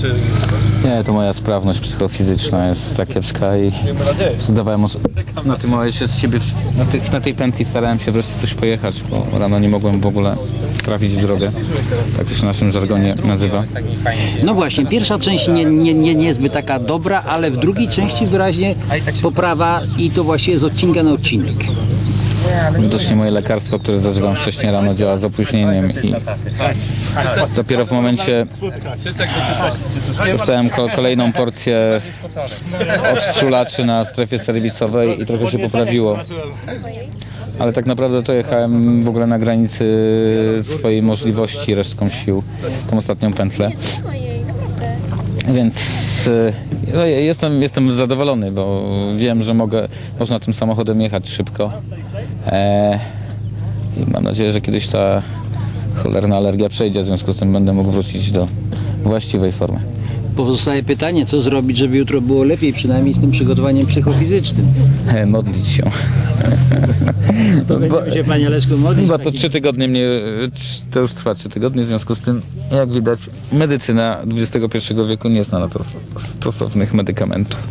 czy... Nie, to moja sprawność psychofizyczna jest tak kiepska i zdawałem os- na tym momencie z siebie, na, tych, na tej pętli starałem się wreszcie coś pojechać, bo rano nie mogłem w ogóle trafić w drogę, tak się w naszym żargonie nazywa. No właśnie, pierwsza część nie, nie, nie, niezbyt taka dobra, ale w drugiej części wyraźnie poprawa i to właśnie jest odcinka na odcinek. Widocznie moje lekarstwo, które zażywam wcześniej rano działa z opóźnieniem i dopiero w momencie dostałem ko- kolejną porcję odczulaczy na strefie serwisowej i trochę się poprawiło. Ale tak naprawdę to jechałem w ogóle na granicy swojej możliwości resztką sił, tą ostatnią pętlę. Naprawdę. Y, no, jestem, jestem zadowolony, bo wiem, że mogę, można tym samochodem jechać szybko. E, I mam nadzieję, że kiedyś ta cholerna alergia przejdzie, w związku z tym będę mógł wrócić do właściwej formy. Pozostaje pytanie, co zrobić, żeby jutro było lepiej, przynajmniej z tym przygotowaniem psychofizycznym. E, modlić się. To będziemy się, panie Leszku, modlić. Bo to trzy tygodnie mnie, to już trwa trzy tygodnie, w związku z tym, jak widać, medycyna XXI wieku nie zna na to stosownych medykamentów.